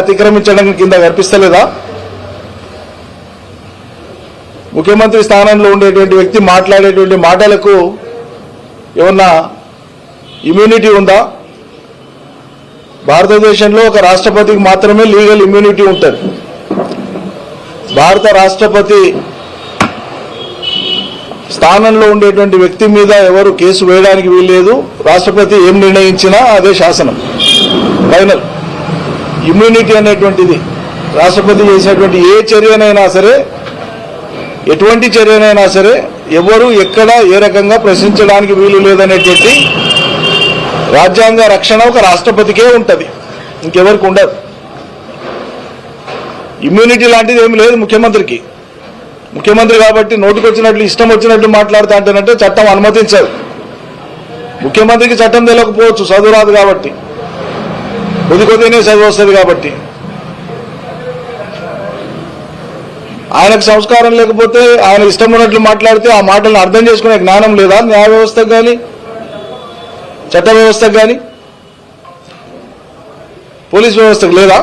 అతిక్రమించడం కింద కనిపిస్తలేదా? ముఖ్యమంత్రి స్థానంలో ఉండేటువంటి వ్యక్తి మాట్లాడేటువంటి మాటలకు ఏమన్నా ఇమ్యూనిటీ ఉందా? భారతదేశంలో ఒక రాష్ట్రపతికి మాత్రమే లీగల్ ఇమ్యూనిటీ ఉంటుంది. భారత రాష్ట్రపతి స్థానంలో ఉండేటువంటి వ్యక్తి మీద ఎవరు కేసు వేయడానికి వీల్లేదు. రాష్ట్రపతి ఏం నిర్ణయించినా అదే శాసనం. ఫైనల్ ఇమ్యూనిటీ అనేటువంటిది. రాష్ట్రపతి చేసినటువంటి ఏ చర్యనైనా సరే ఎటువంటి చర్యనైనా సరే ఎవరు ఎక్కడ ఏ రకంగా ప్రశ్నించడానికి వీలు లేదనేటువంటి రాజ్యాంగ రక్షణ ఒక రాష్ట్రపతికే ఉంటుంది. ఇంకెవరికి ఉండదు. ఇమ్యూనిటీ లాంటిది ఏమి లేదు ముఖ్యమంత్రికి. ముఖ్యమంత్రి కాబట్టి నోటికొచ్చినట్లు ఇష్టం వచ్చినట్లు మాట్లాడుతా అంటేనంటే చట్టం అనుమతించదు. ముఖ్యమంత్రికి చట్టం తెలియకపోవచ్చు చదువు రాదు కాబట్టి. కొద్ది కొద్దినే చదువు వస్తుంది కాబట్టి. ఆయనకు సంస్కారం లేకపోతే ఆయన ఇష్టం ఉన్నట్లు మాట్లాడితే ఆ మాటలను అర్థం చేసుకునే జ్ఞానం లేదా? న్యాయ వ్యవస్థకు కానీ చట్ట వ్యవస్థకు కానీ పోలీస్ వ్యవస్థకు లేదా?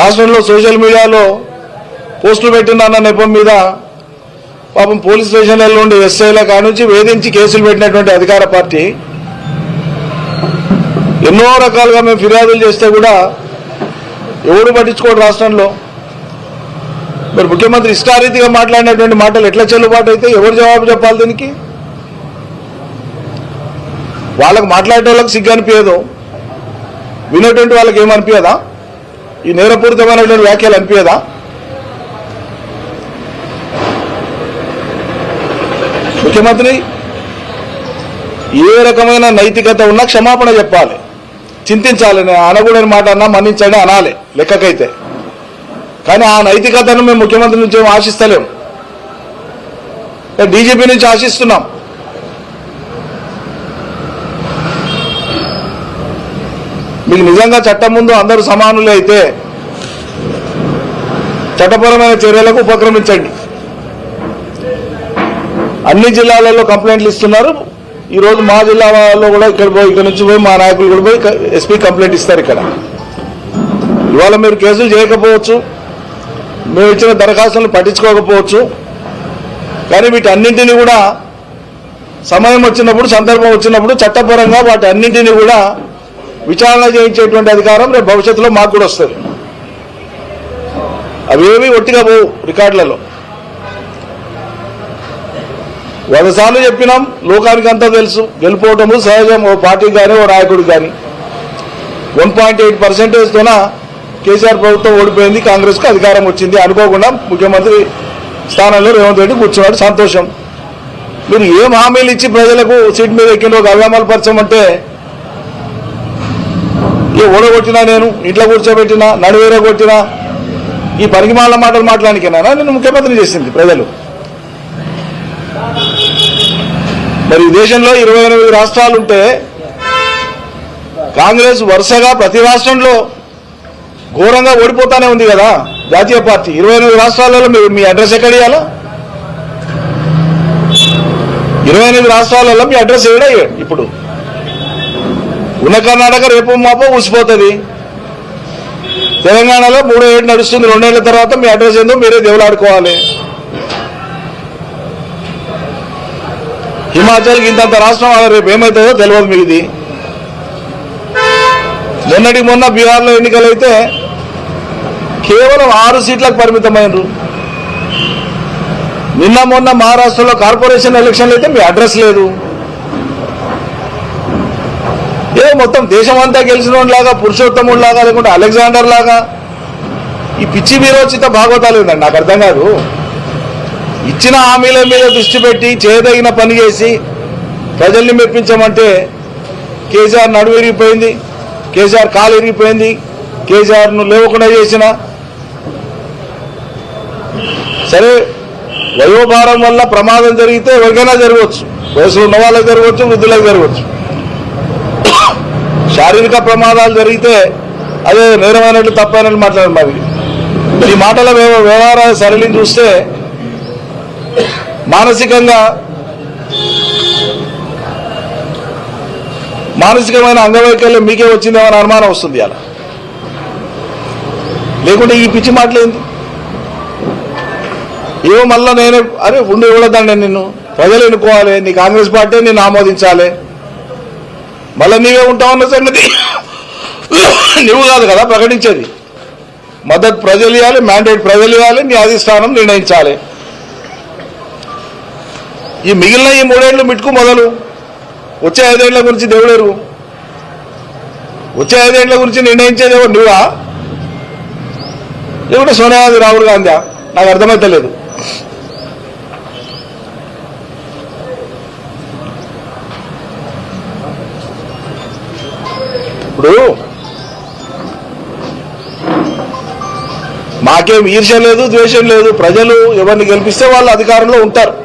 రాష్ట్రంలో సోషల్ మీడియాలో పోస్టులు పెట్టిన నెపం మీద పాపం పోలీస్ స్టేషన్లలో ఉండే ఎస్ఐల కానుంచి వేధించి కేసులు పెట్టినటువంటి అధికార పార్టీ ఎన్నో రకాలుగా మేము ఫిర్యాదులు చేస్తే కూడా ఎవరు పట్టించుకోడు రాష్ట్రంలో. మరి ముఖ్యమంత్రి ఇష్టారీతిగా మాట్లాడినటువంటి మాటలు ఎట్లా చెల్లుబాటు అయితే ఎవరు జవాబు చెప్పాలి దీనికి? వాళ్ళకు మాట్లాడే వాళ్ళకి సిగ్గు అనిపించదు. వినేటువంటి వాళ్ళకి ఏమనిపించదా ఈ నేరపూరితమైనటువంటి వ్యాఖ్యలు అనిపించదా? ముఖ్యమంత్రి ఏ రకమైన నైతికత ఉన్నా క్షమాపణ చెప్పాలి. చింతించాలి నేను అనకూడని మాట అన్నా మన్నించండి అనాలి లెక్కకైతే. కానీ ఆ నైతికతను మేము ముఖ్యమంత్రి నుంచి ఏం ఆశిస్తలేం. డీజీపీ నుంచి ఆశిస్తున్నాం. మీకు నిజంగా చట్టం ముందు అందరూ సమానులే అయితే చట్టపరమైన చర్యలకు ఉపక్రమించండి. అన్ని జిల్లాలలో కంప్లైంట్లు ఇస్తున్నారు. ఈ రోజు మా జిల్లాలో కూడా ఇక్కడ పోయి ఇక్కడ నుంచి పోయి మా నాయకులు కూడా పోయి ఎస్పీ కంప్లైంట్ ఇస్తారు ఇక్కడ. ఇవాళ మీరు కేసులు చేయకపోవచ్చు మేము ఇచ్చిన దరఖాస్తులను పట్టించుకోకపోవచ్చు కానీ వీటన్నింటినీ కూడా సమయం వచ్చినప్పుడు సందర్భం వచ్చినప్పుడు చట్టపరంగా వాటి అన్నింటినీ కూడా విచారణ చేయించేటువంటి అధికారం రేపు భవిష్యత్తులో మాకు కూడా వస్తుంది. అవేవి ఒట్టిగా పోవు రికార్డులలో. వంద సార్లు చెప్పినాం లోకానికి అంతా తెలుసు. గెలిపోవటము సహజం ఓ పార్టీకి కానీ ఓ నాయకుడికి కానీ వన్ పాయింట్ ఎయిట్ పర్సెంటేజ్తోన కేసీఆర్ ప్రభుత్వం ఓడిపోయింది కాంగ్రెస్కు అధికారం వచ్చింది. అనుకోకుండా ముఖ్యమంత్రి స్థానంలో రేవంత్ రెడ్డి కూర్చున్నాడు సంతోషం. మీరు ఏం హామీలు ఇచ్చి ప్రజలకు సీట్ మీద ఎక్కిన ఒక అవ్యామాలు పరచమంటే ఏ ఓడగొట్టినా నేను ఇంట్లో కూర్చోబెట్టినా నడువేరే కొట్టినా ఈ పరిగిమాల మాటలు మాట్లాడికైనా నేను ముఖ్యమంత్రి చేసింది ప్రజలు. మరి ఈ దేశంలో ఇరవై ఎనిమిది రాష్ట్రాలు ఉంటే కాంగ్రెస్ వరుసగా ప్రతి రాష్ట్రంలో ఘోరంగా ఓడిపోతానే ఉంది కదా జాతీయ పార్టీ. ఇరవై ఎనిమిది రాష్ట్రాలలో మీరు మీ అడ్రస్ ఎక్కడ ఇవ్వాలా ఇరవై ఎనిమిది రాష్ట్రాలలో మీ అడ్రస్ ఏడా ఇప్పుడు. ఉన్న కర్ణాటక రేపు మాపో ఊసిపోతుంది. తెలంగాణలో మూడో ఏడు నడుస్తుంది. రెండేళ్ళ తర్వాత మీ అడ్రస్ ఏందో మీరే దేవులాడుకోవాలి. హిమాచల్కి ఇంతంత రాష్ట్రం రేపు ఏమవుతుందో తెలియదు మీకు ఇది. మొన్నటి మొన్న బీహార్లో ఎన్నికలు అయితే కేవలం ఆరు సీట్లకు పరిమితమైనరు నిన్న మొన్న మహారాష్ట్రలో కార్పొరేషన్ ఎలక్షన్లు అయితే మీ అడ్రస్ లేదు. ఏ మొత్తం దేశం అంతా గెలిచిన లాగా పురుషోత్తముడు లాగా లేకుంటే అలెగ్జాండర్ లాగా ఈ పిచ్చి వీరోచిత భాగవతాలు ఏందండి? నాకు అర్థం కాదు. ఇచ్చిన హామీల మీద దృష్టి పెట్టి చేయదగిన పని చేసి ప్రజల్ని మెప్పించమంటే కేసీఆర్ నడువు ఇరిగిపోయింది కేసీఆర్ కాలు ఇరిగిపోయింది కేసీఆర్ను లేవకుండా చేసిన. సరే వయోభారం వల్ల ప్రమాదం జరిగితే ఎవరికైనా జరగవచ్చు. వయసులో ఉన్న వాళ్ళకి జరగవచ్చు వృద్ధులకు జరగవచ్చు. శారీరక ప్రమాదాలు జరిగితే అదే నేరమైనట్లు తప్పైనట్లు మాట్లాడారు మరి. ఈ మాటల వ్యవ- సరళిని చూస్తే మానసికంగా మానసికమైన అంగవైకల్యం మీకే వచ్చిందేమని అనుమానం వస్తుంది అలా లేకుంటే ఈ పిచ్చి మాటలేంది? ఏమో మళ్ళీ నేనే అరే ఉండి ఇవ్వలేదండి నిన్ను. ప్రజలు ఎన్నుకోవాలి నీ కాంగ్రెస్ పార్టీ నిన్ను ఆమోదించాలి. మళ్ళీ నీవే ఉంటావన్న సంగతి. నువ్వు కాదు కదా ప్రకటించేది. మద్దతు ప్రజలు ఇవ్వాలి మ్యాండేట్ ప్రజలు ఇవ్వాలి నీ అధిష్టానం నిర్ణయించాలి. ఈ మిగిలిన ఈ మూడేళ్ళు మిట్టుకు మొదలు. వచ్చే ఐదేళ్ళ గురించి దేవుడెరు. వచ్చే ఐదేళ్ళ గురించి నిర్ణయించేది ఎవరు? నువ్వా లేకుంటే సోనియా గాంధీ రాహుల్ గాంధీ. నాకు అర్థమైతలేదు ఇప్పుడు మాకేం ఈర్ష్య లేదు ద్వేషం లేదు. ప్రజలు ఎవరిని గెలిపిస్తే వాళ్ళు అధికారంలో ఉంటారు.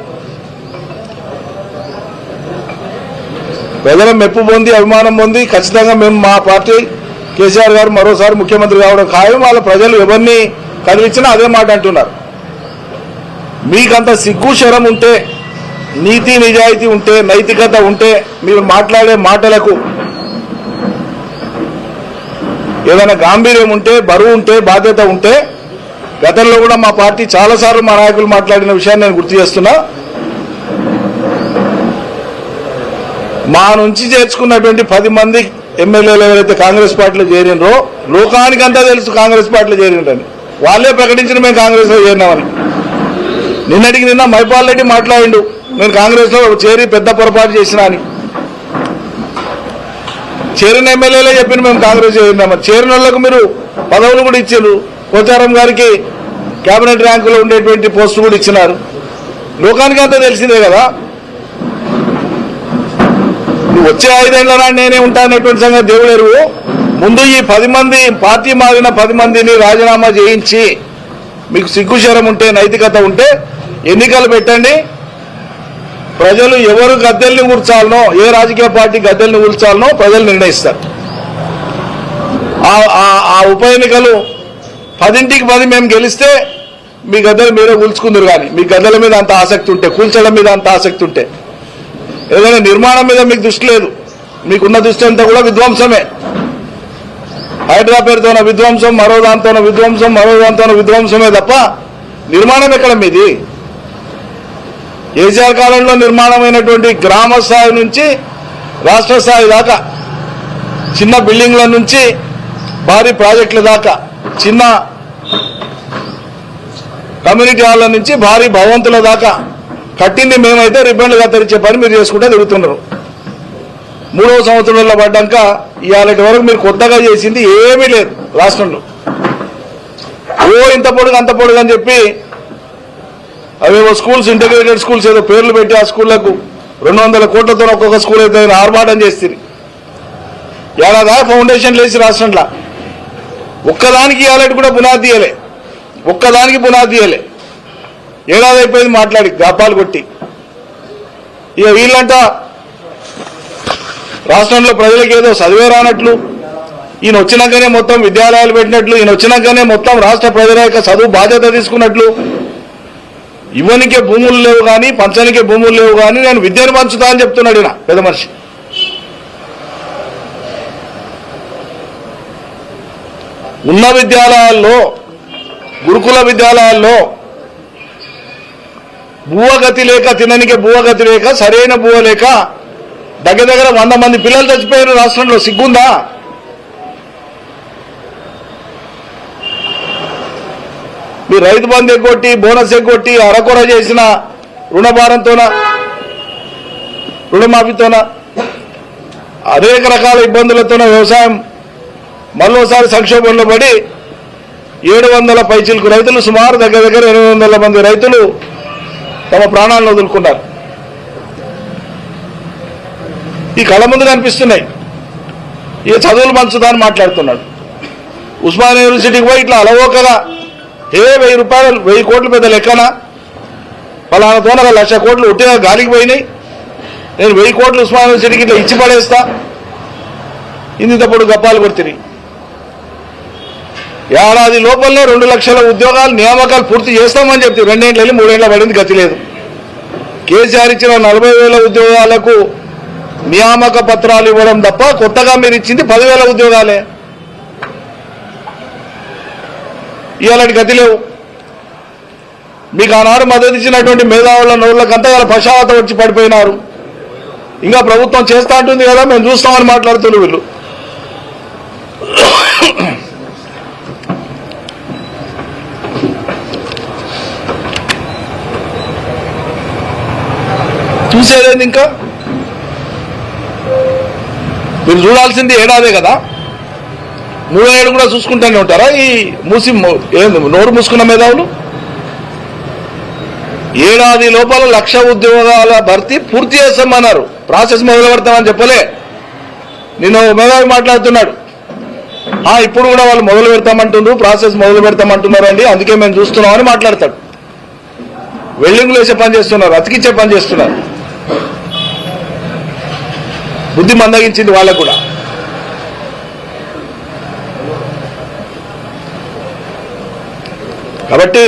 ప్రజల మెప్పు పొంది అభిమానం పొంది ఖచ్చితంగా మేము మా పార్టీ కేసీఆర్ గారు మరోసారి ముఖ్యమంత్రి కావడం ఖాయం. వాళ్ళ ప్రజలు ఎవరిని కదిలించినా అదే మాట అంటున్నారు. మీకంత సిగ్గు శరం ఉంటే నీతి నిజాయితీ ఉంటే నైతికత ఉంటే మీరు మాట్లాడే మాటలకు ఏదైనా గాంభీర్యం ఉంటే బరువు ఉంటే బాధ్యత ఉంటే గతంలో కూడా మా పార్టీ చాలాసార్లు మా నాయకులు మాట్లాడిన విషయాన్ని నేను గుర్తు చేస్తున్నా. మా నుంచి చేర్చుకున్నటువంటి పది మంది ఎమ్మెల్యేలు ఎవరైతే కాంగ్రెస్ పార్టీలో చేరినరో లోకానికంతా తెలుసు కాంగ్రెస్ పార్టీలో చేరినరని. వాళ్ళే ప్రకటించిన మేము కాంగ్రెస్లో చేరినామని. నిన్నటికి నిన్న మైపాల్ రెడ్డి మాట్లాడిండు నేను కాంగ్రెస్లో చేరి పెద్ద పొరపాటు చేసిన అని. చేరిన ఎమ్మెల్యేలే చెప్పిన మేము కాంగ్రెస్ చేరినామని. చేరిన వాళ్ళకు మీరు పదవులు కూడా ఇచ్చారు పోచారం గారికి కేబినెట్ ర్యాంకులో ఉండేటువంటి పోస్టు కూడా ఇచ్చినారు. లోకానికి అంతా తెలిసిందే కదా వచ్చే ఐదేళ్ళ నేనే ఉంటానటువంటి సంగతి దేవుడు ఎరువు ముందు ఈ పది మంది పార్టీ మారిన పది మందిని రాజీనామా చేయించి మీకు సిగ్గుశరం ఉంటే నైతికత ఉంటే ఎన్నికలు పెట్టండి. ప్రజలు ఎవరు గద్దెల్ని కూర్చాలనో ఏ రాజకీయ పార్టీ గద్దెల్ని కూర్చాలనో ప్రజలు నిర్ణయిస్తారు. ఆ- ఆ ఉప ఎన్నికలు పదింటికి పది మేము గెలిస్తే మీ గద్దెలు మీరే కూల్చుకుందరు కానీ మీ గద్దెల మీద అంత ఆసక్తి ఉంటే కూల్చడం మీద అంత ఆసక్తి ఉంటే. ఏదైనా నిర్మాణం మీద మీకు దృష్టి లేదు. మీకున్న దృష్టి అంతా కూడా విధ్వంసమే. హైడ్రా పేరుతోన విధ్వంసం మరో దాంతోన విధ్వంసం మరో దాంతోన విధ్వంసమే తప్ప నిర్మాణం ఎక్కడ మీది? కేసీఆర్ కాలంలో నిర్మాణమైనటువంటి గ్రామ స్థాయి నుంచి రాష్ట్ర స్థాయి దాకా చిన్న బిల్డింగ్ల నుంచి భారీ ప్రాజెక్టుల దాకా చిన్న కమ్యూనిటీ హాల్ల నుంచి భారీ భవంతుల దాకా కట్టింది మేమైతే రిబ్బన్లు కత్తిరించే పని మీరు చేసుకుంటే తిరుగుతున్నారు. మూడవ సంవత్సరంలో పడ్డాక ఇవాళటి వరకు మీరు కొత్తగా చేసింది ఏమీ లేదు రాష్ట్రంలో. ఓ ఇంత పొడుగు అంత పొడుగు అని చెప్పి అవేవో స్కూల్స్ ఇంటిగ్రేటెడ్ స్కూల్స్ ఏదో పేర్లు పెట్టి ఆ స్కూళ్ళకు రెండు వందల కోట్లతో ఒక్కొక్క స్కూల్ అయితే ఆర్భాటం చేస్తుంది ఏడాదా ఫౌండేషన్ లేచి రాష్ట్రంలో. ఒక్కదానికి ఇవ్వాలంటే కూడా బునాది తీయలే. ఒక్కదానికి బునాది తీయలే. ఏడాది అయిపోయింది మాట్లాడి గబ్బాలు కొట్టి. ఇక వీళ్ళంట రాష్ట్రంలో ప్రజలకు ఏదో చదివే రానట్లు ఈయన వచ్చినాకనే మొత్తం విద్యాలయాలు పెట్టినట్లు ఈయన వచ్చినాకనే మొత్తం రాష్ట్ర ప్రజల యొక్క చదువు బాధ్యత తీసుకున్నట్లు. ఇవ్వనికే భూములు లేవు కానీ పంచనికే భూములు లేవు కానీ నేను విద్యను పంచుతా అని చెప్తున్నాడు ఈయన పెద్ద మనిషి. ఉన్న విద్యాలయాల్లో గురుకుల విద్యాలయాల్లో భూవగతి లేక తిననికే భూవగతి లేక సరైన భూవ లేక దగ్గర దగ్గర వంద మంది పిల్లలు చచ్చిపోయారు రాష్ట్రంలో. సిగ్గుందా? మీరు రైతు బంధు ఎగ్గొట్టి బోనస్ ఎగ్గొట్టి అరకొర చేసిన రుణభారంతోనా? రుణమాఫీతోన? అనేక రకాల ఇబ్బందులతోన వ్యవసాయం మరోసారి సంక్షోభంలో పడి ఏడు వందల పైచిలకు రైతులు సుమారు దగ్గర దగ్గర ఎనిమిది వందల మంది రైతులు తమ ప్రాణాలను వదులుకున్నారు. ఈ కళ ముందు కనిపిస్తున్నాయి. ఇక చదువులు మంచుదా అని మాట్లాడుతున్నాడు. ఉస్మానియా యూనివర్సిటీకి పోయి ఇట్లా అలవోకగా ఏ వెయ్యి రూపాయలు వెయ్యి కోట్లు పెద్ద లెక్కన? ఫలానాతో ఒక లక్ష కోట్లు ఉట్టిగా గాలికి పోయినాయి. నేను వెయ్యి కోట్లు ఉస్మానియా యూనివర్సిటీకి ఇట్లా ఇచ్చి పడేస్తా ఇంతప్పుడు గప్పాలు కొడుతున్నాయి ఏడాది లోపలనే రెండు లక్షల ఉద్యోగాలు నియామకాలు పూర్తి చేస్తామని చెప్తే రెండేళ్ళు వెళ్ళి మూడేళ్ళ పడింది గతి లేదు. కేసీఆర్ ఇచ్చిన నలభై వేల ఉద్యోగాలకు నియామక పత్రాలు ఇవ్వడం తప్ప కొత్తగా మీరు ఇచ్చింది పదివేల ఉద్యోగాలే. ఇవాళ గతి లేవు. మీకు ఆనాడు మద్దతు ఇచ్చినటువంటి మేధావుల నోళ్ళకంతా ఇలా పశావత వచ్చి పడిపోయినారు. ఇంకా ప్రభుత్వం చేస్తా అంటుంది కదా మేము చూస్తామని మాట్లాడుతున్నారు వీళ్ళు. చూసేదేంది ఇంకా? మీరు చూడాల్సింది ఏడాదే కదా? మూడో ఏడు కూడా చూసుకుంటూనే ఉంటారా? ఈ మూసి ఏంది నోరు మూసుకున్న మేధావులు? ఏడాది లోపల లక్ష ఉద్యోగాల భర్తీ పూర్తి చేస్తామన్నారు. ప్రాసెస్ మొదలు పెడతామని చెప్పలే. నిన్న మేధావి మాట్లాడుతున్నాడు. ఆ ఇప్పుడు కూడా వాళ్ళు మొదలు పెడతామంటుండ్రు ప్రాసెస్ మొదలు పెడతామంటున్నారు అండి అందుకే మేము చూస్తున్నామని మాట్లాడతాడు. వెల్డింగ్లు వేసే పని చేస్తున్నారు అతికిచ్చే పని చేస్తున్నారు. బుద్ధి మందగించింది వాళ్ళకు కూడా. కాబట్టి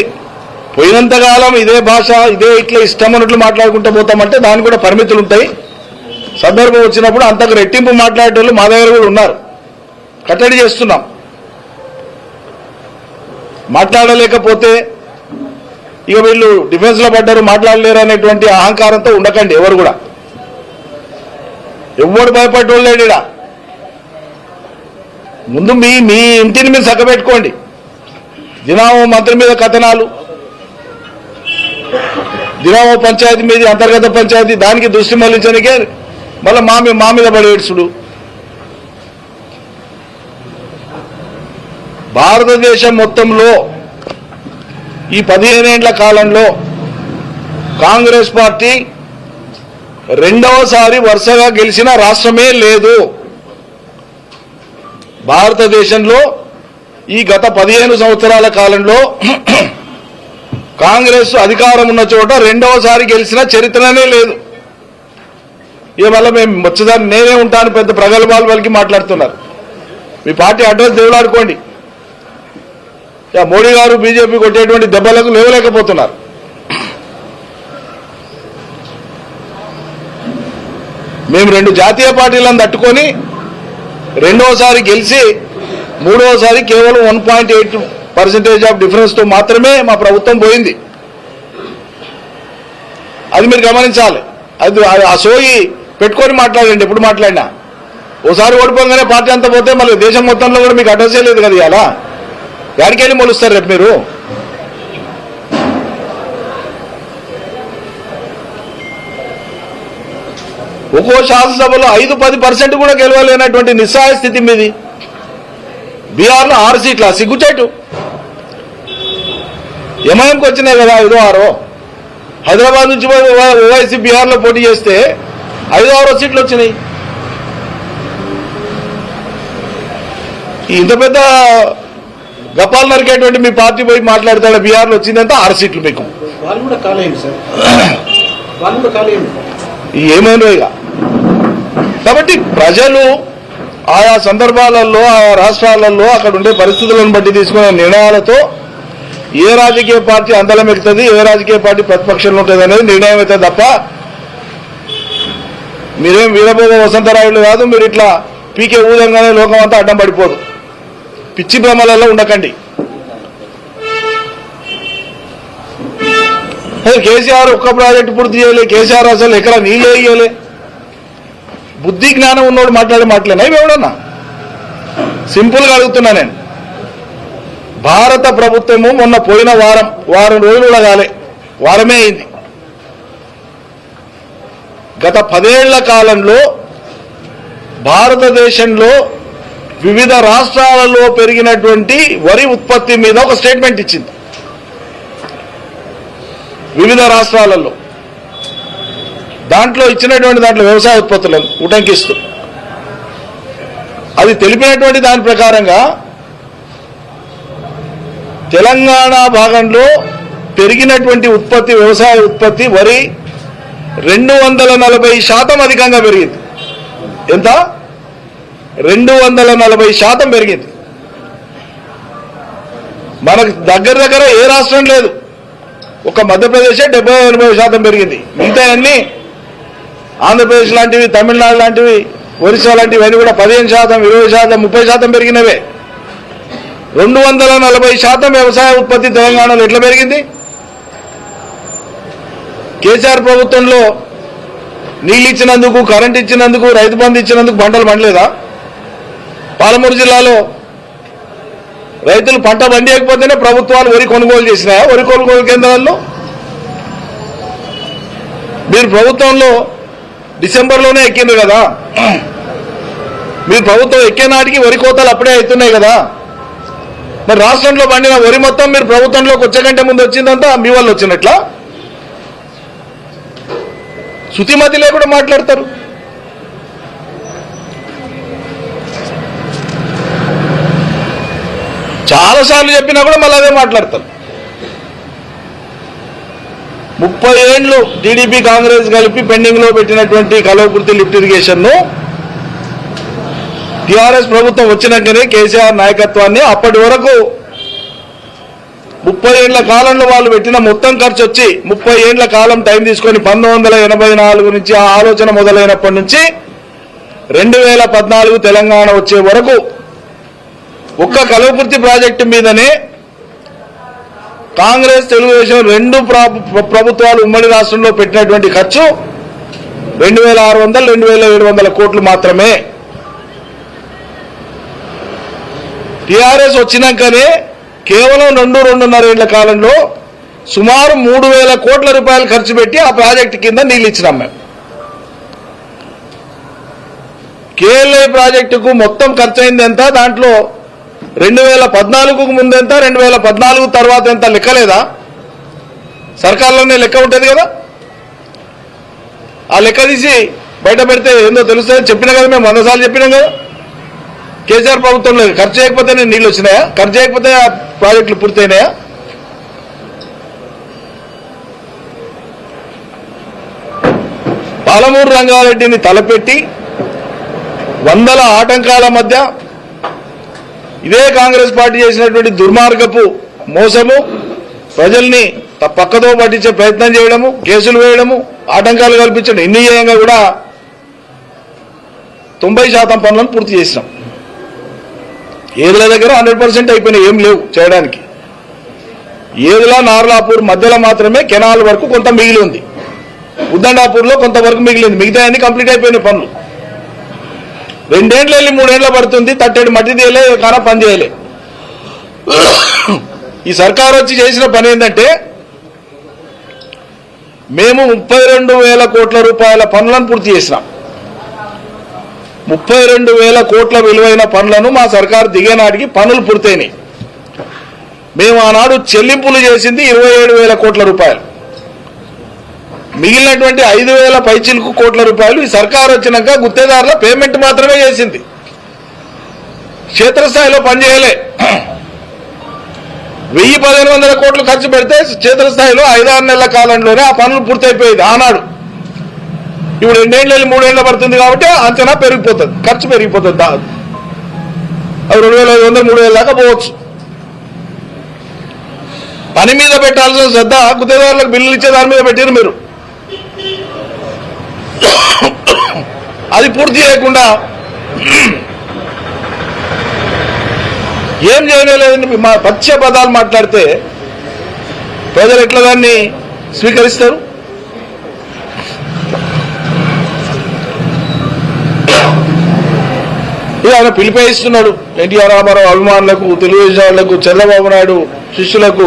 పోయినంతకాలం ఇదే భాష ఇదే ఇట్లా ఇష్టం అన్నట్లు మాట్లాడుకుంటూ పోతామంటే దానికి కూడా పరిమితులు ఉంటాయి. సందర్భం వచ్చినప్పుడు అంతకు రెట్టింపు మాట్లాడేటోళ్ళు మా దగ్గర కూడా ఉన్నారు. కట్టడి చేస్తున్నాం. మాట్లాడలేకపోతే ఇక వీళ్ళు డిఫెన్స్లో పడ్డారు మాట్లాడలేరు అనేటువంటి అహంకారంతో ఉండకండి ఎవరు కూడా. ఎవడు భయపడ్డోళ్ళేడు ఈడ. ముందు మీ మీ ఇంటిని మీరు చక్కబెట్టుకోండి దినామో మంత్రి మీద కథనాలు దినామో పంచాయతీ మీద అంతర్గత పంచాయతీ దానికి దృష్టి మళ్ళించడానికే మళ్ళీ మా మీద మా మీద పడి భారతదేశం మొత్తంలో ఈ పదిహేనేండ్ల కాలంలో కాంగ్రెస్ పార్టీ రెండవసారి వరుసగా గెలిచిన రాష్ట్రమే లేదు. భారతదేశంలో ఈ గత పదిహేను సంవత్సరాల కాలంలో కాంగ్రెస్ అధికారం ఉన్న చోట రెండవసారి గెలిచిన చరిత్రనే లేదు. ఇవల్ల మేము వచ్చేదాన్ని నేనే ఉంటాను పెద్ద ప్రగల్భాలు పలికి మాట్లాడుతున్నారు. మీ పార్టీ అడ్రస్ దేవులాడుకోండి మోడీ గారు బీజేపీ కొట్టేటువంటి దెబ్బలకు లేవలేకపోతున్నారు. మేము రెండు జాతీయ పార్టీలను తట్టుకొని రెండవసారి గెలిచి మూడవసారి కేవలం one point eight percentage of డిఫరెన్స్తో మాత్రమే మా ప్రభుత్వం పోయింది. అది మీరు గమనించాలి. అది ఆ- ఆ సోయి పెట్టుకొని మాట్లాడండి. ఎప్పుడు మాట్లాడినా? ఓసారి ఓడిపోగానే పార్టీ అంతా పోతే మళ్ళీ దేశం మొత్తంలో కూడా మీకు అడ్రస్ లేదు కదా ఇలా ఎక్కడికెళ్ళి మొలుస్తారు రేపు మీరు? ఒక్కో శాసనసభలో ఐదు పది పర్సెంట్ కూడా గెలవలేనటువంటి నిస్సహాయ స్థితి మీది. బీహార్లో ఆరు సీట్ల సిగ్గుచేటు. ఎంఐఎంకి వచ్చినాయి కదా ఐదో ఆరో. హైదరాబాద్ నుంచి ఓవైసీ బీహార్లో పోటీ చేస్తే ఐదో ఆరో సీట్లు వచ్చినాయి. ఇంత పెద్ద గప్పాలు నరికేటువంటి మీ పార్టీ పోయి మాట్లాడతాడు బీహార్లో వచ్చిందంటే ఆరు సీట్లు మీకు. ఏమైనా ఇక. కాబట్టి ప్రజలు ఆయా సందర్భాలలో ఆయా రాష్ట్రాలలో అక్కడ ఉండే పరిస్థితులను బట్టి తీసుకునే నిర్ణయాలతో ఏ రాజకీయ పార్టీ అందలం ఎక్కుతుంది ఏ రాజకీయ పార్టీ ప్రతిపక్షంలో ఉంటుంది అనేది నిర్ణయం అవుతుంది తప్ప మీరేం వీరభోగ వసంతరాయుడు కాదు మీరు ఇట్లా పీకే ఊదంగానే లోకం అంతా అడ్డం పడిపోదు. పిచ్చి భ్రమలలో ఉండకండి. కేసీఆర్ ఒక్క ప్రాజెక్టు పూర్తి చేయలే కేసీఆర్ అసలు ఎక్కడ నీళ్ళు వేయలే బుద్ధి జ్ఞానం ఉన్నోడు మాట్లాడే మాటలేనా ఇవి ఎవడన్నా? సింపుల్గా అడుగుతున్నా నేను. భారత ప్రభుత్వము మొన్న పోయిన వారం వారం రోజులు కూడా కాలే వారమే అయింది. గత పదేళ్ళ కాలంలో భారతదేశంలో వివిధ రాష్ట్రాలలో పెరిగినటువంటి వరి ఉత్పత్తి మీద ఒక స్టేట్మెంట్ ఇచ్చింది. వివిధ రాష్ట్రాలలో. దాంట్లో ఇచ్చినటువంటి దాంట్లో వ్యవసాయ ఉత్పత్తులను ఉటంకిస్తూ. అది తెలిపినటువంటి దాని ప్రకారంగా తెలంగాణ భాగంలో పెరిగినటువంటి ఉత్పత్తి వ్యవసాయ ఉత్పత్తి వరి రెండు వందల నలభై శాతం అధికంగా పెరిగింది. ఎంత? రెండు వందల నలభై శాతం పెరిగింది. మనకు దగ్గర దగ్గర ఏ రాష్ట్రం లేదు. ఒక మధ్యప్రదేశ్ డెబ్బై ఎనభై శాతం పెరిగింది. మిగతా అన్ని ఆంధ్రప్రదేశ్ లాంటివి తమిళనాడు లాంటివి ఒరిస్సా లాంటివి అన్నీ కూడా పదిహేను శాతం ఇరవై శాతం ముప్పై శాతం పెరిగినవే. రెండు వందల నలభై శాతం వ్యవసాయ ఉత్పత్తి తెలంగాణలో ఎట్లా పెరిగింది? కేసీఆర్ ప్రభుత్వంలో నీళ్ళు ఇచ్చినందుకు కరెంట్ ఇచ్చినందుకు రైతు బంధు ఇచ్చినందుకు పంటలు పండలేదా? పాలమూరు జిల్లాలో రైతులు పంట పండియకపోతేనే ప్రభుత్వాలు వరి కొనుగోలు చేసినాయా? వరి కొనుగోలు కేంద్రాల్లో? మీరు ప్రభుత్వంలో డిసెంబర్లోనే ఎక్కిండ్రు కదా? మీరు ప్రభుత్వం ఎక్కే నాటికి వరి కోతలు అప్పుడే అవుతున్నాయి కదా? మరి రాష్ట్రంలో పండిన వరి మొత్తం మీరు ప్రభుత్వంలోకి వచ్చే కంటే ముందు వచ్చిందంతా మీ వాళ్ళు వచ్చినట్లా? శుతిమతి లేకుండా మాట్లాడతారు. చాలాసార్లు చెప్పినా కూడా మళ్ళీ అదే మాట్లాడతారు. ముప్పై ఏళ్ళు టీడీపీ కాంగ్రెస్ కలిపి పెండింగ్లో పెట్టినటువంటి కలవకుర్తి లిఫ్ట్ ఇరిగేషన్ టీఆర్ఎస్ ప్రభుత్వం వచ్చినాకనే కేసీఆర్ నాయకత్వాన్ని అప్పటి వరకు ముప్పై ఏళ్ళ కాలంలో వాళ్ళు పెట్టిన మొత్తం ఖర్చు వచ్చి ముప్పై ఏళ్ళ కాలం టైం తీసుకొని పంతొమ్మిది వందల ఎనభై నాలుగు నుంచి ఆ ఆలోచన మొదలైనప్పటి నుంచి రెండు వేల పద్నాలుగు తెలంగాణ వచ్చే వరకు ఒక్క కలవకుర్తి ప్రాజెక్టు మీదనే కాంగ్రెస్ తెలుగుదేశం రెండు ప్రభుత్వాలు ఉమ్మడి రాష్ట్రంలో పెట్టినటువంటి ఖర్చు రెండు వేల ఆరు వందలు రెండు వేల ఏడు వందల కోట్లు మాత్రమే. టిఆర్ఎస్ వచ్చినాకనే కేవలం రెండు రెండున్నర ఏళ్ళ కాలంలో సుమారు మూడు వేల కోట్ల రూపాయలు ఖర్చు పెట్టి ఆ ప్రాజెక్టు కింద నీళ్ళు ఇచ్చినాం మేము. కేఎల్ఐ ప్రాజెక్టుకు మొత్తం ఖర్చు అయింది ఎంత? దాంట్లో రెండు వేల పద్నాలుగుకు ముందు ఎంత రెండు వేల పద్నాలుగు తర్వాత ఎంత లెక్కలేదా? సర్కార్లోనే లెక్క ఉంటుంది కదా? ఆ లెక్క తీసి బయట పెడితే ఏందో తెలుస్తుంది? చెప్పినా కదా మేము వందసార్లు చెప్పినాం కదా? కేసీఆర్ ప్రభుత్వంలో ఖర్చు చేయకపోతేనే నీళ్ళు వచ్చినాయా? ఖర్చు చేయకపోతే ఆ ప్రాజెక్టులు పూర్తయినాయా? పాలమూరు రంగారెడ్డిని తలపెట్టి వందల ఆటంకాల మధ్య ఇదే కాంగ్రెస్ పార్టీ చేసినటువంటి దుర్మార్గపు మోసము ప్రజల్ని పక్కదో పట్టించే ప్రయత్నం చేయడము కేసులు వేయడము ఆటంకాలు కల్పించడం ఎన్ని కూడా తొంభై శాతం పనులను పూర్తి చేసినాం. ఏదుల దగ్గర హండ్రెడ్ పర్సెంట్ అయిపోయినాయి ఏం లేవు చేయడానికి. ఏదుల నార్లాపూర్ మధ్యలో మాత్రమే కెనాల్ వరకు కొంత మిగిలి ఉంది. ఉద్దండాపూర్లో కొంతవరకు మిగిలింది. మిగతా అన్ని కంప్లీట్ అయిపోయినాయి పనులు. రెండేళ్ళు వెళ్ళి మూడేళ్ళు పడుతుంది తట్టేడు మట్టి తీయలే కాన పని చేయలే ఈ సర్కారు వచ్చి చేసిన పని ఏంటంటే మేము ముప్పై రెండు వేల కోట్ల రూపాయల పనులను పూర్తి చేసినాం. ముప్పై రెండు వేల కోట్ల విలువైన పనులను మా సర్కారు దిగే నాటికి పనులు పూర్తయినాయి. మేము ఆనాడు చెల్లింపులు చేసింది ఇరవై ఏడు వేల కోట్ల రూపాయలు. మిగిలినటువంటి ఐదు వేల పైచిలకు కోట్ల రూపాయలు ఈ సర్కారు వచ్చినాక గుత్తేదారుల పేమెంట్ మాత్రమే చేసింది. క్షేత్రస్థాయిలో పనిచేయలే. వెయ్యి పదిహేను వందల కోట్లు ఖర్చు పెడితే క్షేత్రస్థాయిలో ఐదారు నెలల కాలంలోనే ఆ పనులు పూర్తయిపోయేది ఆనాడు. ఇప్పుడు రెండేళ్ళు మూడేళ్ళు పడుతుంది కాబట్టి అంచనా పెరిగిపోతుంది ఖర్చు పెరిగిపోతుంది దా- అది రెండు వేల ఐదు వందలు మూడు వేల దాకా పోవచ్చు. పని మీద పెట్టాల్సిన శ్రద్ధ గుత్తేదారులకు బిల్లులు ఇచ్చే దాని మీద పెట్టారు మీరు. అది పూర్తి చేయకుండా ఏం చేయలేదండి మా పచ్చ పదాలు మాట్లాడితే ప్రజలు ఎట్లా దాన్ని స్వీకరిస్తారు? ఇది ఆయన పిలిపేయిస్తున్నాడు. ఎన్టీఆర్ రామారావు అభిమానులకు తెలుగుదేశం వాళ్ళకు చంద్రబాబు నాయుడు శిష్యులకు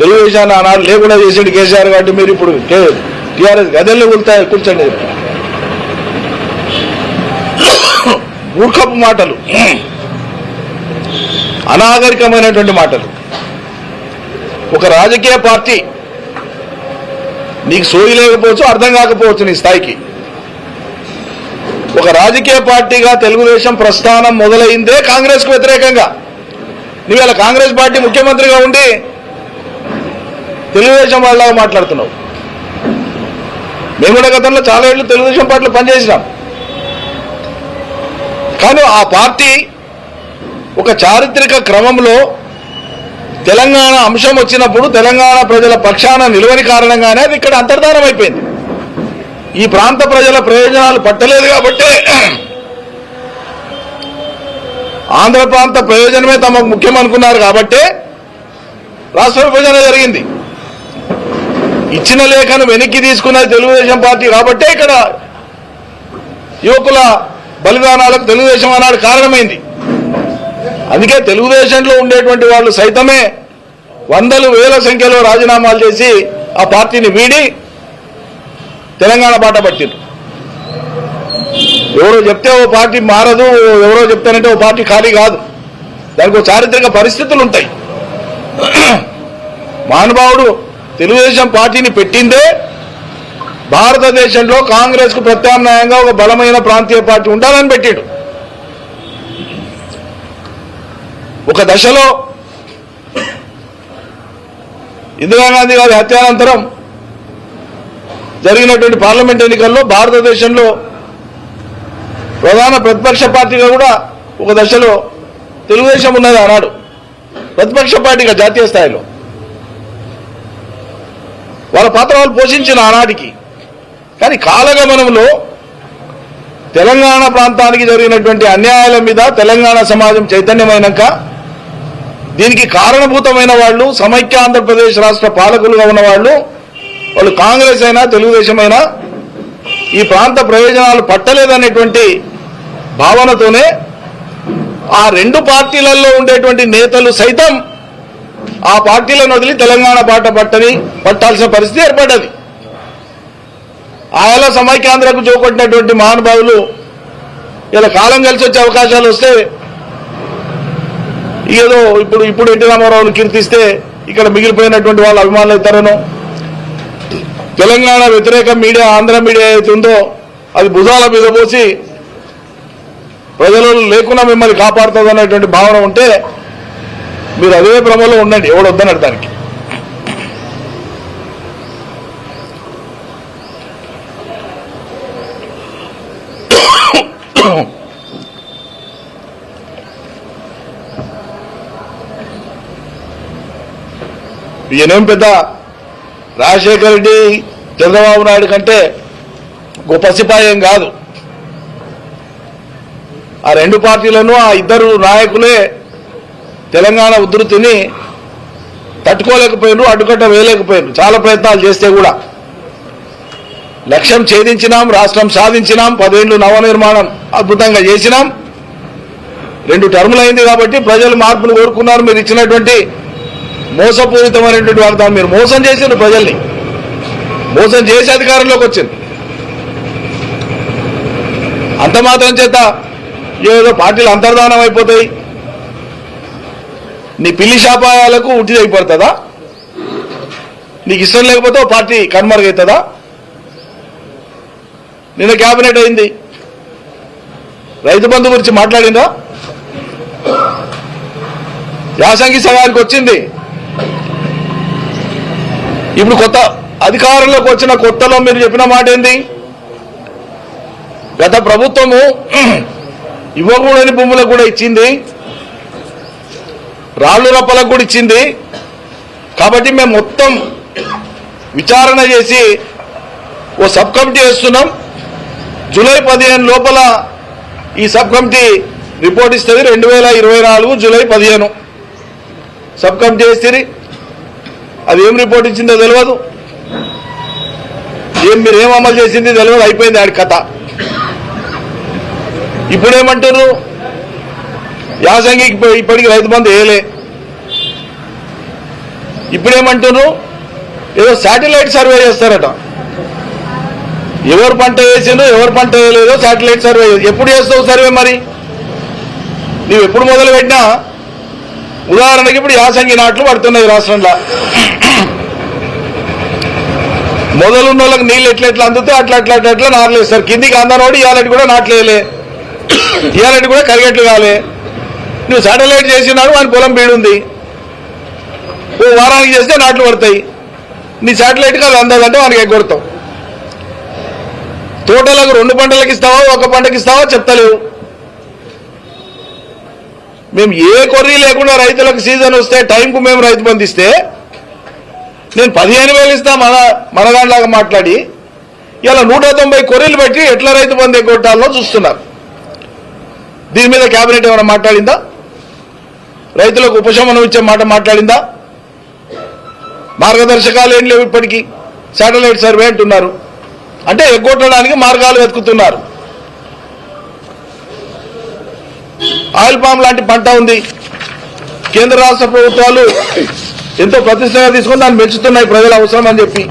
తెలుగుదేశాన్ని ఆనాడు లేకుండా చేసేది కేసీఆర్ కాబట్టి మీరు ఇప్పుడు టీఆర్ఎస్ గదెల్లో కూలుతాయి కూర్చోండి. మూర్ఖపు మాటలు. అనాగరికమైనటువంటి మాటలు. ఒక రాజకీయ పార్టీ నీకు సోయి లేకపోవచ్చు అర్థం కాకపోవచ్చు నీ స్థాయికి. ఒక రాజకీయ పార్టీగా తెలుగుదేశం ప్రస్థానం మొదలైందే కాంగ్రెస్కు వ్యతిరేకంగా నువ్వేళ కాంగ్రెస్ పార్టీ ముఖ్యమంత్రిగా ఉండి తెలుగుదేశం వాళ్ళగా మాట్లాడుతున్నావు. మేము కూడా గతంలో చాలా ఏళ్ళు తెలుగుదేశం పార్టీలో పనిచేసినాం. కానీ ఆ పార్టీ ఒక చారిత్రక క్రమంలో తెలంగాణ అంశం వచ్చినప్పుడు తెలంగాణ ప్రజల పక్షాన నిలవని కారణంగానే అది ఇక్కడ అంతర్ధానం అయిపోయింది. ఈ ప్రాంత ప్రజల ప్రయోజనాలు పట్టలేదు కాబట్టి ఆంధ్ర ప్రాంత ప్రయోజనమే తమకు ముఖ్యం అనుకున్నారు కాబట్టే రాష్ట్ర విభజన జరిగింది. ఇచ్చిన లేఖను వెనక్కి తీసుకున్నది తెలుగుదేశం పార్టీ కాబట్టే ఇక్కడ యువకుల బలిదానాలకు తెలుగుదేశం అన్నాడు కారణమైంది. అందుకే తెలుగుదేశంలో ఉండేటువంటి వాళ్ళు సైతమే వందలు వేల సంఖ్యలో రాజీనామాలు చేసి ఆ పార్టీని వీడి తెలంగాణ బాట పట్టిండ్రు. ఎవరో చెప్తే ఓ పార్టీ మారదు ఎవరో చెప్తానంటే ఓ పార్టీ ఖాళీ కాదు. దానికి చారిత్రక పరిస్థితులు ఉంటాయి. మహానుభావుడు తెలుగుదేశం పార్టీని పెట్టిందే భారతదేశంలో కాంగ్రెస్కు ప్రత్యామ్నాయంగా ఒక బలమైన ప్రాంతీయ పార్టీ ఉండాలని పెట్టాడు. ఒక దశలో ఇందిరాగాంధీ గారి హత్యానంతరం జరిగినటువంటి పార్లమెంట్ ఎన్నికల్లో భారతదేశంలో ప్రధాన ప్రతిపక్ష పార్టీగా కూడా ఒక దశలో తెలుగుదేశం ఉన్నది అన్నాడు. ప్రతిపక్ష పార్టీగా జాతీయ స్థాయిలో. వాళ్ళ పాత్ర వాళ్ళు పోషించిన ఆనాటికి. కానీ కాలగమనంలో తెలంగాణ ప్రాంతానికి జరిగినటువంటి అన్యాయాల మీద తెలంగాణ సమాజం చైతన్యమైనాక దీనికి కారణభూతమైన వాళ్ళు సమైక్య ఆంధ్రప్రదేశ్ రాష్ట్ర పాలకులుగా ఉన్న వాళ్ళు వాళ్ళు కాంగ్రెస్ అయినా తెలుగుదేశం అయినా ఈ ప్రాంత ప్రయోజనాలు పట్టలేదనేటువంటి భావనతోనే ఆ రెండు పార్టీలలో ఉండేటువంటి నేతలు సైతం ఆ పార్టీలను వదిలి తెలంగాణ పాట పట్టని పట్టాల్సిన పరిస్థితి ఏర్పడ్డది. ఆయా సమైక్యాంధ్రకు చూకొట్టినటువంటి మహానుభావులు ఇలా కాలం కలిసి వచ్చే అవకాశాలు వస్తే ఏదో ఇప్పుడు ఇప్పుడు ఎన్టీ రామారావును కీర్తిస్తే ఇక్కడ మిగిలిపోయినటువంటి వాళ్ళు అభిమానులు అవుతారనో తెలంగాణ వ్యతిరేక మీడియా ఆంధ్ర మీడియా ఏదైతే ఉందో అది భుజాల మీద పోసి ప్రజలు లేకుండా మిమ్మల్ని కాపాడుతుంది అనేటువంటి భావన ఉంటే మీరు అదే భ్రమలో ఉండండి ఎవడు వద్దన్నాడు దానికి. ఈయనేం పెద్ద రాజశేఖర రెడ్డి చంద్రబాబు నాయుడు కంటే గొప్ప సిపాయం కాదు. ఆ రెండు పార్టీలను ఆ ఇద్దరు నాయకులే తెలంగాణ ఉధృతిని తట్టుకోలేకపోయినారు అడ్డుకట్ట వేయలేకపోయినారు. చాలా ప్రయత్నాలు చేస్తే కూడా. లక్ష్యం ఛేదించినాం రాష్ట్రం సాధించినాం పదేళ్ళు నవనిర్మాణం అద్భుతంగా చేసినాం. రెండు టర్ములు అయింది కాబట్టి ప్రజలు మార్పులు కోరుకున్నారు. మీరు ఇచ్చినటువంటి మోసపూరితమైనటువంటి వాగ్దానం మీరు మోసం చేసిండ్రు ప్రజల్ని. మోసం చేసి అధికారంలోకి వచ్చింది. అంత మాత్రం చేత ఏదో పార్టీలు అంతర్ధానం అయిపోతాయి. నీ పిల్లి శాపాయాలకు ఉట్టి అయిపోతుందా నీకు ఇష్టం లేకపోతే ఓ పార్టీ కనుమరుగవుతుందా నిన్న క్యాబినెట్ అయింది. రైతు బంధు గురించి మాట్లాడిందా? యాసంగి సగానికి వచ్చింది. ఇప్పుడు కొత్త అధికారంలోకి వచ్చిన కొత్తలో మీరు చెప్పిన మాట ఏంది? గత ప్రభుత్వము ఇవ్వకూడని భూములకు కూడా ఇచ్చింది. రాళ్ళు రప్పలకు కూడా ఇచ్చింది కాబట్టి మేము మొత్తం విచారణ చేసి ఓ సబ్ కమిటీ వేస్తున్నాం. జూలై పదిహేను లోపల ఈ సబ్ కమిటీ రిపోర్ట్ ఇస్తుంది. రెండు వేల ఇరవై నాలుగు జూలై పదిహేను. సబ్ కమిటీ వేస్తుంది. అది ఏం రిపోర్ట్ ఇచ్చిందో తెలియదు ఏం మీరు ఏం అమలు చేసింది తెలియదు అయిపోయింది ఆడి కథ. ఇప్పుడేమంటున్నారు యాసంగికి ఇప్ప- ఇప్పటికి రైతు బంధు వేయలే. ఇప్పుడేమంటున్నారు ఏదో శాటిలైట్ సర్వే చేస్తారట. ఎవరు పంట వేసిందో ఎవరు పంట వేయలేదో శాటిలైట్ సర్వే ఎప్పుడు చేస్తావు సర్వే మరి? నువ్వు ఎప్పుడు మొదలు పెట్టినా ఉదాహరణకి ఇప్పుడు యాసంగి నాట్లు పడుతున్నాయి రాష్ట్రంలో. మొదలున్న వాళ్ళకి నీళ్ళు ఎట్లా ఎట్లా అందుతే అట్లా అట్లా అట్లా అట్లా నాట్లు వేస్తారు కిందికి అందనోడు ఇవాళటి కూడా నాట్లేయలే. ఇవాళటి కూడా కరిగేట్లు కాలే. నువ్వు శాటిలైట్ చేసినావు వాని పొలం బీడుంది ఓ వారానికి చేస్తే నాట్లు పడతాయి. నీ శాటిలైట్ కాదు అందదంటే వానికి ఎగ్గొడతావు. తోటలకు రెండు పంటలకు ఇస్తావా ఒక పంటకి ఇస్తావా చెప్తలేవు. మేము ఏ కొర్రీ లేకుండా రైతులకు సీజన్ వస్తే టైంకు మేము రైతు బంధిస్తే నేను పదిహేను వేలు ఇస్తా మన మనగాండ్లాగా మాట్లాడి ఇలా నూట తొంభై కొర్రీలు పెట్టి ఎట్లా రైతు బంధు ఎగ్గొట్టాలో చూస్తున్నారు. దీని మీద కేబినెట్ ఏమైనా మాట్లాడిందా? రైతులకు ఉపశమనం ఇచ్చే మాట మాట్లాడిందా? మార్గదర్శకాలు ఏం లేవు ఇప్పటికీ. శాటిలైట్ సర్వే అంటున్నారు. అంటే ఎగ్గొట్టడానికి మార్గాలు వెతుకుతున్నారు. ఆయిల్ పామ్ లాంటి పంట ఉంది. కేంద్ర రాష్ట్ర ప్రభుత్వాలు ఎంతో ప్రతిష్టగా తీసుకొని దాన్ని పెంచుతున్నాయి. ప్రజల అవసరం అని చెప్పి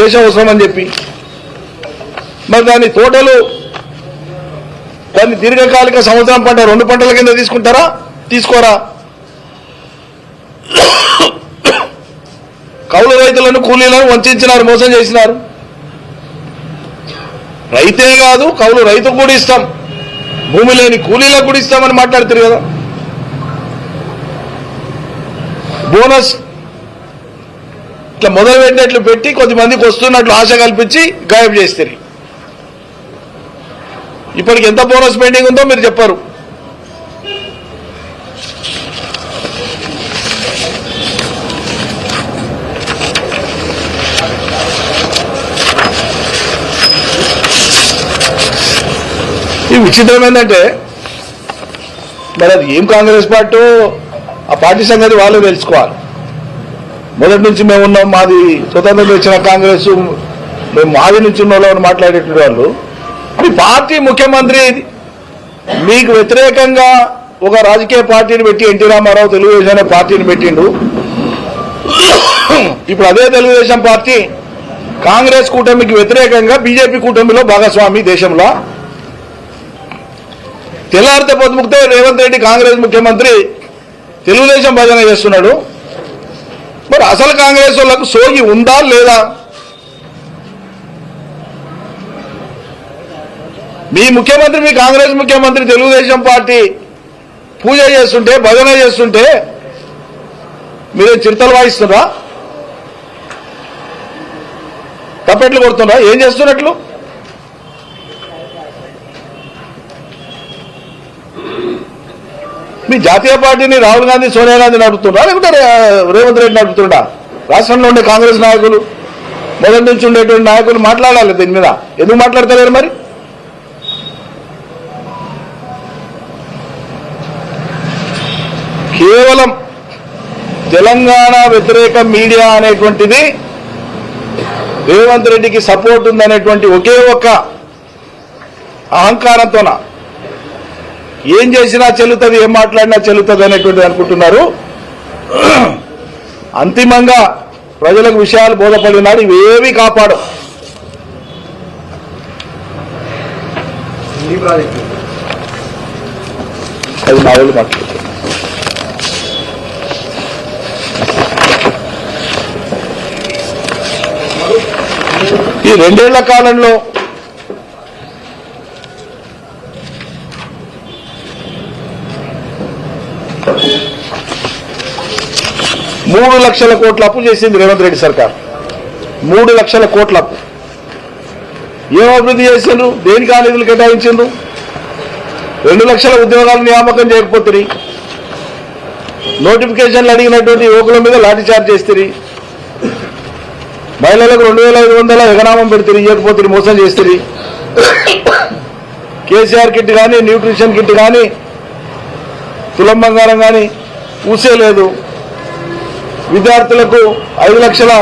దేశం అవసరం అని చెప్పి. మరి దాని తోటలు దాన్ని దీర్ఘకాలిక సంవత్సరం పంట రెండు పంటల కింద తీసుకుంటారా? తీసుకోరా? కౌలు రైతులను కూలీలను వంచినారు మోసం చేసినారు. రైతే కాదు కౌలు రైతు కూడా ఇస్తాం. భూమి లేని కూలీలకు కూడా ఇస్తామని మాట్లాడుతారు కదా. బోనస్ ఇట్లా మొదలు పెట్టినట్లు పెట్టి కొద్దిమందికి వస్తున్నట్లు ఆశ కల్పించి గాయబ్ చేస్తారు ఇప్పటికి ఎంత బోనస్ పెండింగ్ ఉందో మీరు చెప్పారు. ఈ విచిత్రం ఏంటంటే మరి అది ఏం కాంగ్రెస్ పార్టీ ఆ పార్టీ సంగతి వాళ్ళు తెలుసుకోవాలి. మొదటి నుంచి మేము ఉన్నాం మాది స్వతంత్రం ఇచ్చిన కాంగ్రెస్ మేము మాది నుంచి ఉన్న వాళ్ళు మాట్లాడేటువంటి వాళ్ళు. మీ పార్టీ ముఖ్యమంత్రి మీకు వ్యతిరేకంగా ఒక రాజకీయ పార్టీని పెట్టి ఎన్టీ రామారావు తెలుగుదేశం అనే పార్టీని పెట్టిండు. ఇప్పుడు అదే తెలుగుదేశం పార్టీ కాంగ్రెస్ కూటమికి వ్యతిరేకంగా బీజేపీ కూటమిలో భాగస్వామి దేశంలో. తెల్లారితే పొద్దుముక్తే రేవంత్ రెడ్డి కాంగ్రెస్ ముఖ్యమంత్రి తెలుగుదేశం భజన చేస్తున్నాడు. మరి అసలు కాంగ్రెస్ వాళ్ళకు సోగి ఉందా లేదా? మీ ముఖ్యమంత్రి మీ కాంగ్రెస్ ముఖ్యమంత్రి తెలుగుదేశం పార్టీ పూజ చేస్తుంటే భజన చేస్తుంటే మీరేం చిరుతలు వాయిస్తున్నారా? తప్పెట్లు కొడుతున్నారా? ఏం చేస్తున్నట్లు? మీ జాతీయ పార్టీని రాహుల్ గాంధీ సోనియా గాంధీ నడుపుతుండ్రా? లేకుంటే రేవంత్ రెడ్డి నడుపుతుండా రాష్ట్రంలో ఉండే కాంగ్రెస్ నాయకులు మొదటి నుంచి ఉండేటువంటి నాయకులు మాట్లాడాలి దీని మీద. ఎందుకు మాట్లాడతలేరు మరి? కేవలం తెలంగాణ వ్యతిరేక మీడియా అనేటువంటిది రేవంత్ రెడ్డికి సపోర్ట్ ఉందనేటువంటి ఒకే ఒక్క అహంకారంతోన? ఏం చేసినా చెల్లుతుంది ఏం మాట్లాడినా చెల్లుతుంది అనేటువంటిది అనుకుంటున్నారు. అంతిమంగా ప్రజలకు విషయాలు బోధపడినాడు ఇవేవి కాపాడు. అది నా వాళ్ళు మాట్లాడుతున్నారు ఈ రెండేళ్ళ కాలంలో మూడు లక్షల కోట్ల అప్పు చేసింది రేవంత్ రెడ్డి సర్కార్. మూడు లక్షల కోట్ల అప్పు. ఏం అభివృద్ధి చేసిండ్రు? దేనికి ఆ నిధులు కేటాయించిండ్రు? రెండు లక్షల ఉద్యోగాలు నియామకం చేయకపోతుంది నోటిఫికేషన్లు అడిగినటువంటి యువకుల మీద లాఠీ చార్జ్ చేస్తుంది మహిళలకు రెండు వేల ఐదు వందల ఎగనామం పెడుతుంది ఇవ్వకపోతుంది మోసం చేస్తుంది కేసీఆర్ కిట్ కానీ న్యూట్రిషన్ కిట్ కానీ తులం బంగారం కానీ పూసే లేదు విద్యార్థులకు ఐదు లక్షల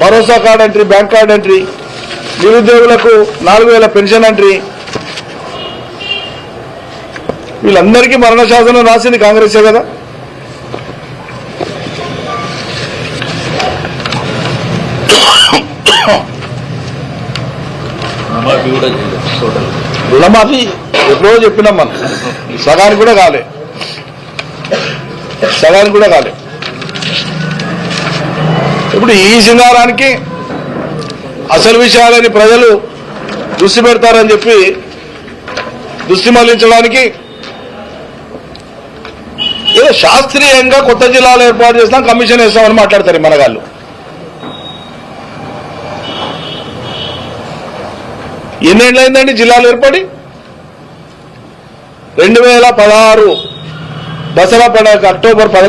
భరోసా card entry bank card entry నిరుద్యోగులకు నాలుగు వేల పెన్షన్ ఎంట్రీ. వీళ్ళందరికీ మరణ శాసనం రాసింది కాంగ్రెసే కదా. రుణమాఫీ రుణమాఫీ ఎప్పుడో చెప్పినాం మనం. సగానికి కూడా కాలే. సగానికి కూడా కాలే. ఇప్పుడు ఈ సింగారానికి అసలు విషయాలని ప్రజలు దృష్టి పెడతారని చెప్పి దృష్టి మళ్ళించడానికి ఏదో శాస్త్రీయంగా కొత్త జిల్లాలు ఏర్పాటు చేస్తాం కమిషన్ వేస్తామని మాట్లాడతారు మనగాళ్ళు. ఎన్నేళ్ళైందండి జిల్లాలు ఏర్పడి? రెండు వేల పదహారు దసరా పండుగ అక్టోబర్ పద